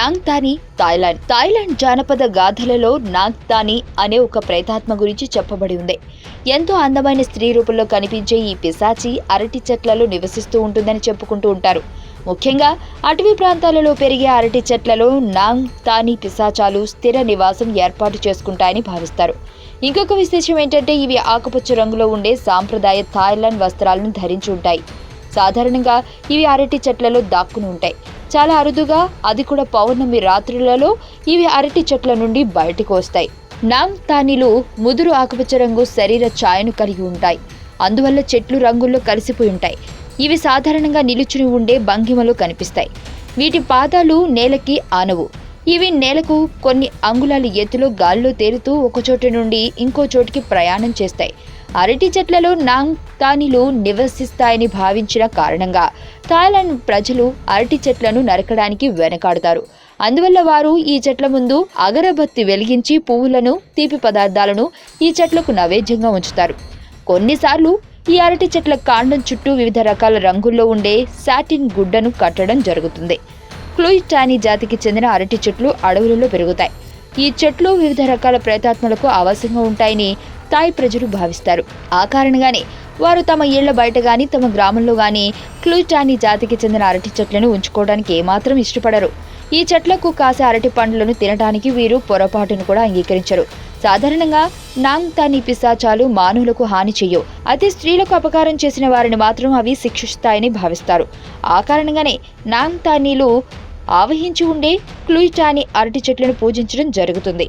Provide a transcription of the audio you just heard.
నాంగ్తాని Thailand. Thailand జానపద గాథలలో నాంగ్తాని అనే ఒక ప్రేతాత్మ గురించి చెప్పబడి ఉంది. ఎంతో అందమైన స్త్రీ రూపంలో కనిపించే ఈ పిశాచి అరటి చెట్లలో నివసిస్తూ ఉంటుందని చెప్పుకుంటూ ఉంటారు. ముఖ్యంగా అటవీ ప్రాంతాలలో పెరిగే అరటి చెట్లలో నాంగ్ తాని పిశాచాలు స్థిర నివాసం ఏర్పాటు చేసుకుంటాయని భావిస్తారు. ఇంకొక విశేషం ఏంటంటే ఇవి ఆకుపచ్చ రంగులో ఉండే సాంప్రదాయ థాయిలాండ్ వస్త్రాలను ధరించి ఉంటాయి. సాధారణంగా ఇవి అరటి చెట్లలో దాక్కుని ఉంటాయి. చాలా అరుదుగా అది కూడా పౌర్ణమి రాత్రులలో ఇవి అరటి చెట్ల నుండి బయటకు వస్తాయి. నాంగ్ తానిలు ముదురు ఆకుపచ్చ రంగు శరీర ఛాయను కలిగి ఉంటాయి. అందువల్ల చెట్లు రంగుల్లో కలిసిపోయి ఉంటాయి. ఇవి సాధారణంగా నిలుచుని ఉండే భంగిమలో కనిపిస్తాయి. వీటి పాదాలు నేలకి ఆనవు. ఇవి నేలకు కొన్ని అంగుళాల ఎత్తులో గాల్లో తేలుతూ ఒక చోటు నుండి ఇంకో చోటికి ప్రయాణం చేస్తాయి. అరటి చెట్లలో నాంగ్తానిలు నివసిస్తాయని భావించిన కారణంగా థాయిలాండ్ ప్రజలు అరటి చెట్లను నరకడానికి వెనకాడతారు. అందువల్ల వారు ఈ చెట్ల ముందు అగరబత్తి వెలిగించి పువ్వులను తీపి పదార్థాలను ఈ చెట్లకు నైవేద్యంగా ఉంచుతారు. కొన్నిసార్లు ఈ అరటి చెట్ల కాండం చుట్టూ వివిధ రకాల రంగుల్లో ఉండే సాటిన్ గుడ్డను కట్టడం జరుగుతుంది. క్లూయిటాని జాతికి చెందిన అరటి చెట్లు అడవులలో పెరుగుతాయి. ఈ చెట్లు వివిధ రకాల ప్రేతాత్మలకు ఆవాసంగా ఉంటాయని స్థాయి ప్రజలు భావిస్తారు. ఆ కారణంగానే వారు తమ ఇళ్ళ బయట గాని తమ గ్రామంలో గాని క్లూటాని జాతికి చెందిన అరటి చెట్లను ఉంచుకోవడానికి ఏమాత్రం ఇష్టపడరు. ఈ చెట్లకు కాసే అరటి పండ్లను తినడానికి వీరు పొరపాటును కూడా అంగీకరించరు. సాధారణంగా నాంగ్ తాని పిశాచాలు మానవులకు హాని చెయ్యవు. అయితే స్త్రీలకు అపకారం చేసిన వారిని మాత్రం అవి శిక్షిస్తాయని భావిస్తారు. ఆ కారణంగానే నాంగ్ తానీలు ఆవహించి ఉండే క్లూయిటాని అరటి చెట్లను పూజించడం జరుగుతుంది.